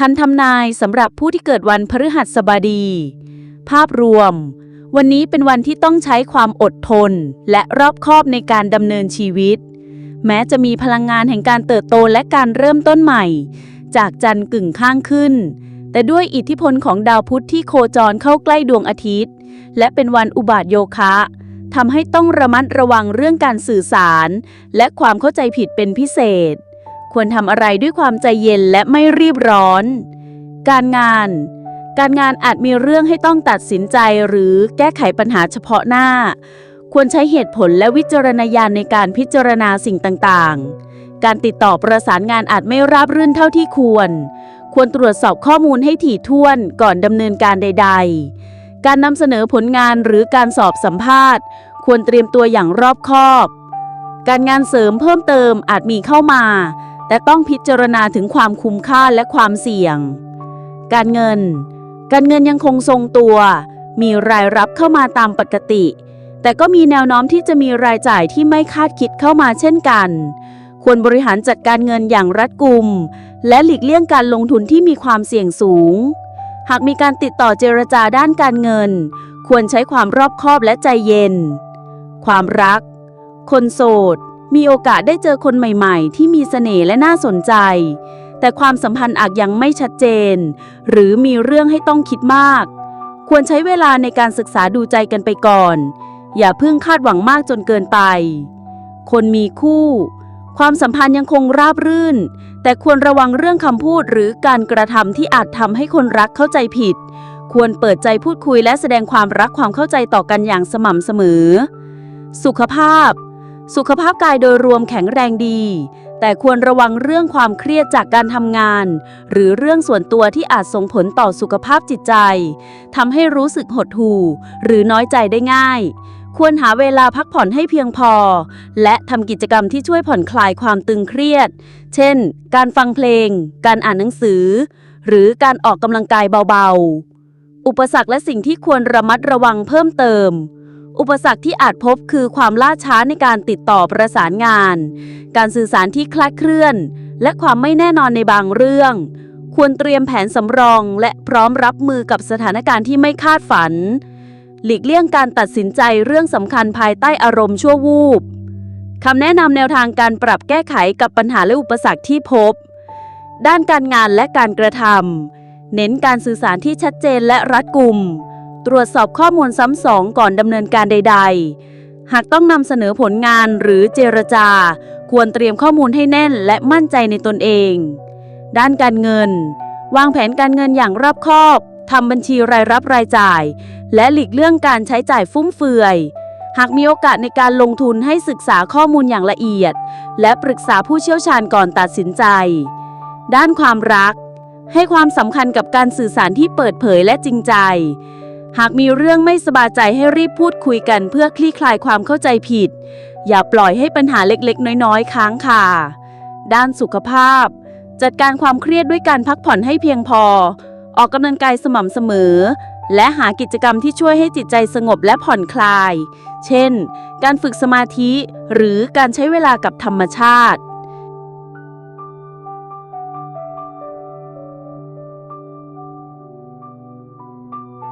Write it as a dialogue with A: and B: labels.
A: คันทำนายสำหรับผู้ที่เกิดวันพฤหัสบดี ภาพรวม วันนี้เป็นวันที่ต้องใช้ความอดทน และรอบคอบในการดำเนินชีวิต แม้จะมีพลังงานแห่งการเติบโตและการเริ่มต้นใหม่ จากจันทร์กึ่งข้างขึ้น แต่ด้วยอิทธิพลของดาวพุธที่โคจรเข้าใกล้ดวงอาทิตย์ และเป็นวันอุบาทโยคะทำให้ต้องระมัดระวังเรื่องการสื่อสาร และความเข้าใจผิดเป็นพิเศษ ควรทำอะไรด้วยความใจเย็นและไม่รีบร้อน การงาน การงานอาจมีเรื่องให้ต้องตัดสินใจหรือแก้ไขปัญหาเฉพาะหน้า ควรใช้เหตุผลและวิจารณญาณในการพิจารณาสิ่งต่างๆ การติดต่อประสานงานอาจไม่ราบรื่นเท่าที่ควร ควรตรวจสอบข้อมูลให้ถี่ถ้วนก่อนดำเนินการใด ๆ การนำเสนอผลงานหรือการสอบสัมภาษณ์ ควรเตรียมตัวอย่างรอบคอบการงานเสริมเพิ่มเติมอาจมีเข้ามา แต่ต้องพิจารณาถึงความคุ้มค่าและความเสี่ยง การเงิน การเงินยังคงทรงตัว มีรายรับเข้ามาตามปกติ แต่ก็มีแนวโน้มที่จะมีรายจ่ายที่ไม่คาดคิดเข้ามาเช่นกัน ควรบริหารจัดการเงินอย่างรัดกุม และหลีกเลี่ยงการลงทุนที่มีความเสี่ยงสูง หากมีการติดต่อเจรจาด้านการเงิน ควรใช้ความรอบคอบและใจเย็น ความรัก คนโสด มีโอกาสได้เจอคนใหม่ๆ ที่มีเสน่ห์และน่าสนใจ แต่ความสัมพันธ์อาจยังไม่ชัดเจน หรือมีเรื่องให้ต้องคิดมาก ควรใช้เวลาในการศึกษาดูใจกันไปก่อน อย่าเพิ่งคาดหวังมากจนเกินไป คนมีคู่ ความสัมพันธ์ยังคงราบรื่น แต่ควรระวังเรื่องคำพูดหรือการกระทำที่อาจทำให้คนรักเข้าใจผิด ควรเปิดใจพูดคุยและแสดงความรักความเข้าใจต่อกันอย่างสม่ำเสมอ สุขภาพ สุขภาพกายโดยรวมแข็งแรงดี แต่ควรระวังเรื่องความเครียดจากการทำงาน หรือเรื่องส่วนตัวที่อาจส่งผลต่อสุขภาพจิตใจทำให้รู้สึกหดหู่ หรือน้อยใจได้ง่าย ควรหาเวลาพักผ่อนให้เพียงพอ และทำกิจกรรมที่ช่วยผ่อนคลายความตึงเครียด เช่น การฟังเพลง การอ่านหนังสือ หรือการออกกำลังกายเบาๆ อุปสรรคและสิ่งที่ควรระมัดระวังเพิ่มเติม อุปสรรคที่อาจพบคือความล่าช้าในการติดต่อประสานงาน การสื่อสารที่คลาดเคลื่อน และความไม่แน่นอนในบางเรื่อง ควรเตรียมแผนสำรอง และพร้อมรับมือกับสถานการณ์ที่ไม่คาดฝัน หลีกเลี่ยงการตัดสินใจเรื่องสำคัญภายใต้อารมณ์ชั่ววูบคำแนะนำแนวทางการปรับแก้ไขกับปัญหาและอุปสรรคที่พบ ด้านการงานและการกระทำเน้นการสื่อสารที่ชัดเจนและรัดกุม ตรวจสอบข้อมูลซ้ำสองก่อนดำเนินการใด ๆ หากต้องนำเสนอผลงานหรือเจรจา ควรเตรียมข้อมูลให้แน่นและมั่นใจในตนเอง ด้านการเงิน วางแผนการเงินอย่างรอบคอบทำบัญชีรายรับรายจ่าย และหลีกเลี่ยงการใช้จ่ายฟุ่มเฟือย หากมีโอกาสในการลงทุนให้ศึกษาข้อมูลอย่างละเอียด และปรึกษาผู้เชี่ยวชาญก่อนตัดสินใจ ด้านความรัก ให้ความสำคัญกับการสื่อสารที่เปิดเผยและจริงใจ หากมีเรื่องไม่สบายใจให้รีบพูดคุยกันเพื่อคลี่คลายความเข้าใจผิด อย่าปล่อยให้ปัญหาเล็กๆ น้อยๆ ค้างคาด้านสุขภาพ จัดการความเครียดด้วยการพักผ่อนให้เพียงพอ ออกกำลังกายสม่ำเสมอ และหากิจกรรมที่ช่วยให้จิตใจสงบและผ่อนคลาย เช่น การฝึกสมาธิหรือการใช้เวลากับธรรมชาติ